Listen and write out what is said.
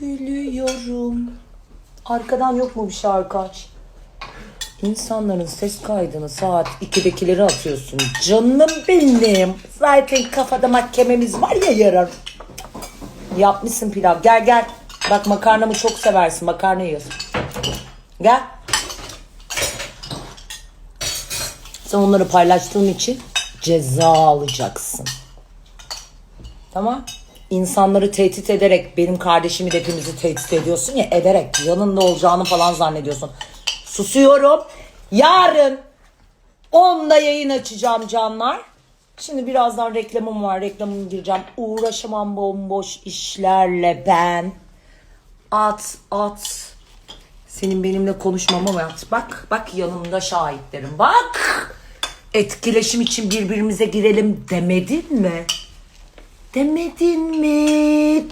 gülüyorum. Arkadan yok mu bir şarkı aç? İnsanların ses kaydını saat 2'dekileri atıyorsun. Canım benim. Zaten kafada mahkememiz var ya yarın. Yapmışsın pilav. Gel gel. Bak makarnamı çok seversin. Makarna yiyorsun. Gel. Sen onları paylaştığın için ceza alacaksın. Tamam. İnsanları tehdit ederek benim kardeşimi de hepimizi tehdit ediyorsun ya ederek yanında olacağını falan zannediyorsun. Susuyorum. Yarın 10'da yayın açacağım canlar. Şimdi birazdan reklamım var. Reklamımı gireceğim. Uğraşamam bomboş işlerle ben. At at. Senin benimle konuşmama at? Bak bak yanımda şahitlerim. Bak. Etkileşim için birbirimize girelim demedin mi? Demedin mi?